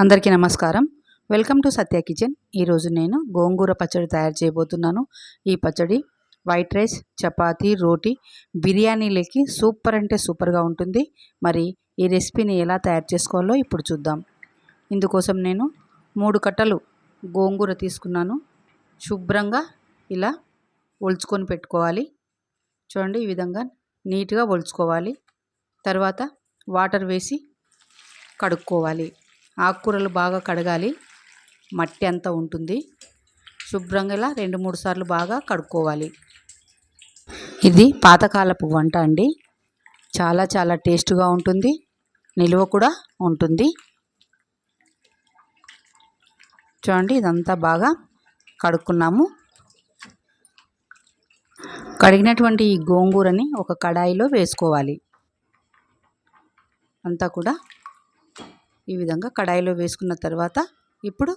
అందరికీ నమస్కారం. Welcome to Satya kitchen ఈరోజు నేను గోంగూర పచ్చడి తయారు చేయబోతున్నాను. ఈ పచ్చడి వైట్ రైస్ చపాతి రోటీ బిర్యానీలకి సూపర్ అంటే సూపర్గా ఉంటుంది. మరి ఈ రెసిపీని ఎలా తయారు చేసుకోవాలో ఇప్పుడు చూద్దాం. ఇందుకోసం నేను మూడు కట్టలు గోంగూర తీసుకున్నాను. శుభ్రంగా ఇలా ఒలుచుకొని పెట్టుకోవాలి. చూడండి ఈ విధంగా నీట్గా ఒలుచుకోవాలి. తర్వాత వాటర్ వేసి కడుక్కోవాలి. ఆకుకూరలు బాగా కడగాలి. మట్టి అంతా ఉంటుంది. శుభ్రంగా ఇలా రెండు మూడు సార్లు బాగా కడుక్కోవాలి. ఇది పాతకాలపు వంట అండి. చాలా చాలా టేస్ట్గా ఉంటుంది. నిలువ కూడా ఉంటుంది. చూడండి ఇదంతా బాగా కడుక్కున్నాము. కడిగినటువంటి ఈ గోంగూరని ఒక కడాయిలో వేసుకోవాలి. అంతా కూడా ఈ విధంగా కడాయిలో వేసుకున్న తర్వాత ఇప్పుడు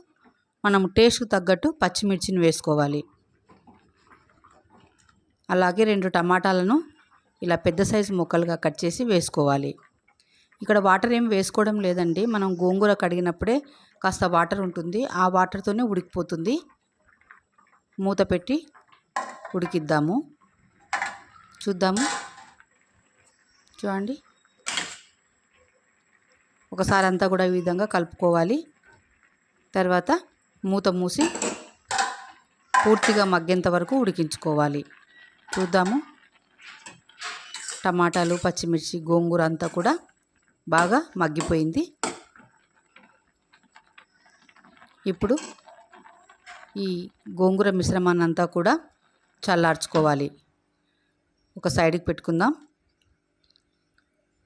మనం టేస్ట్కు తగ్గట్టు పచ్చిమిర్చిని వేసుకోవాలి. అలాగే రెండు టమాటాలను ఇలా పెద్ద సైజు ముక్కలుగా కట్ చేసి వేసుకోవాలి. ఇక్కడ వాటర్ ఏం వేసుకోవడం లేదండి. మనం గోంగూర కడిగినప్పుడే కాస్త వాటర్ ఉంటుంది. ఆ వాటర్తోనే ఉడికిపోతుంది. మూత పెట్టి ఉడికిద్దాము. చూద్దాము. చూడండి. ఒకసారి అంతా కూడా ఈ విధంగా కలుపుకోవాలి. తర్వాత మూత మూసి పూర్తిగా మగ్గేంత వరకు ఉడికించుకోవాలి. చూద్దాము. టమాటాలు పచ్చిమిర్చి గోంగూర అంతా కూడా బాగా మగ్గిపోయింది. ఇప్పుడు ఈ గోంగూర మిశ్రమాన్ని అంతా కూడా చల్లార్చుకోవాలి. ఒక సైడ్కి పెట్టుకుందాం.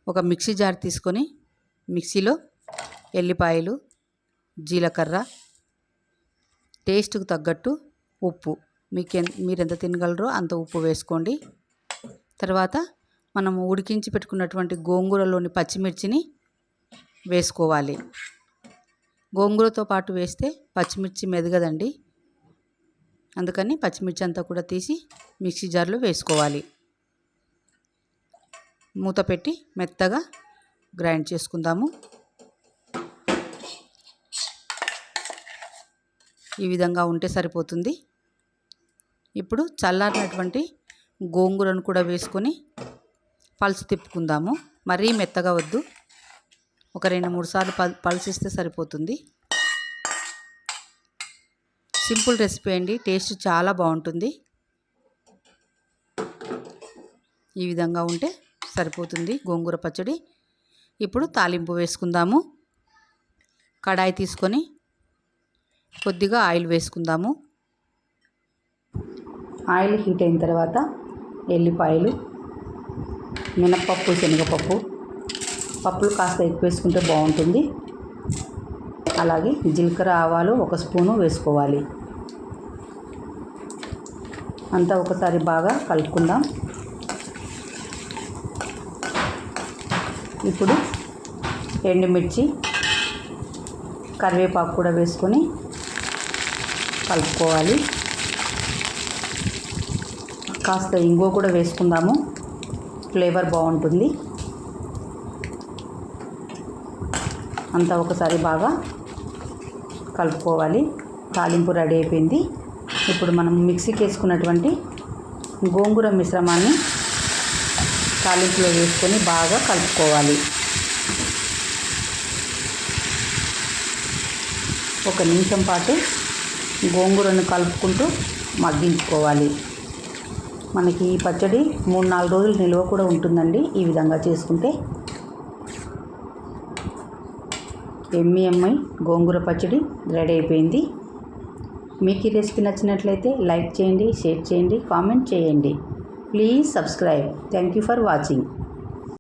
ఒక మిక్సీ జార్ తీసుకొని మిక్సీలో ఎల్లిపాయలు జీలకర్ర టేస్ట్కి తగ్గట్టు ఉప్పు. మీకు మీరు ఎంత తినగలరో అంత ఉప్పు వేసుకోండి. తర్వాత మనం ఉడికించి పెట్టుకున్నటువంటి గోంగూరలోని పచ్చిమిర్చిని వేసుకోవాలి. గోంగూరతో పాటు వేస్తే పచ్చిమిర్చి మెదగదండి. అందుకని పచ్చిమిర్చి అంతా కూడా తీసి మిక్సీ జార్లో వేసుకోవాలి. మూత పెట్టి మెత్తగా గ్రైండ్ చేసుకుందాము. ఈ విధంగా ఉంటే సరిపోతుంది. ఇప్పుడు చల్లారినటువంటి గోంగూరను కూడా వేసుకొని పల్స్ తిప్పుకుందాము. మరీ మెత్తగా వద్దు. ఒక రెండు మూడు సార్లు పల్ పల్సిస్తే సరిపోతుంది. సింపుల్ రెసిపీ అండి. టేస్ట్ చాలా బాగుంటుంది. ఈ విధంగా ఉంటే సరిపోతుంది గోంగూర పచ్చడి. ఇప్పుడు తాలింపు వేసుకుందాము. కడాయి తీసుకొని కొద్దిగా ఆయిల్ వేసుకుందాము. ఆయిల్ హీట్ అయిన తర్వాత ఎల్లిపాయలు మినప్పప్పు శనగపప్పు. పప్పులు కాస్త ఎక్కువ వేసుకుంటే బాగుంటుంది. అలాగే జీలకర్ర ఆవాలు ఒక స్పూను వేసుకోవాలి. అంతా ఒకసారి బాగా కలుపుకుందాం. ఇప్పుడు ఎండుమిర్చి కరివేపాకు కూడా వేసుకొని కలుపుకోవాలి. కాస్త ఇంగువ కూడా వేసుకుందాము. ఫ్లేవర్ బాగుంటుంది. అంతా ఒకసారి బాగా కలుపుకోవాలి. తాలింపు రెడీ అయిపోయింది. ఇప్పుడు మనం మిక్సీకి వేసుకున్నటువంటి గోంగూర మిశ్రమాన్ని తాలింపులో వేసుకొని బాగా కలుపుకోవాలి. ఒక నిమిషం పాటు గోంగూరను కలుపుకుంటూ మగ్గించుకోవాలి. మనకి ఈ పచ్చడి మూడు నాలుగు రోజులు నిల్వ కూడా ఉంటుందండి. ఈ విధంగా చేసుకుంటే ఎమ్మి ఎమ్మి గోంగూర పచ్చడి రెడీ అయిపోయింది. మీకు ఈ రెసిపీ నచ్చినట్లయితే లైక్ చేయండి షేర్ చేయండి కామెంట్ చేయండి. Please subscribe thank you for watching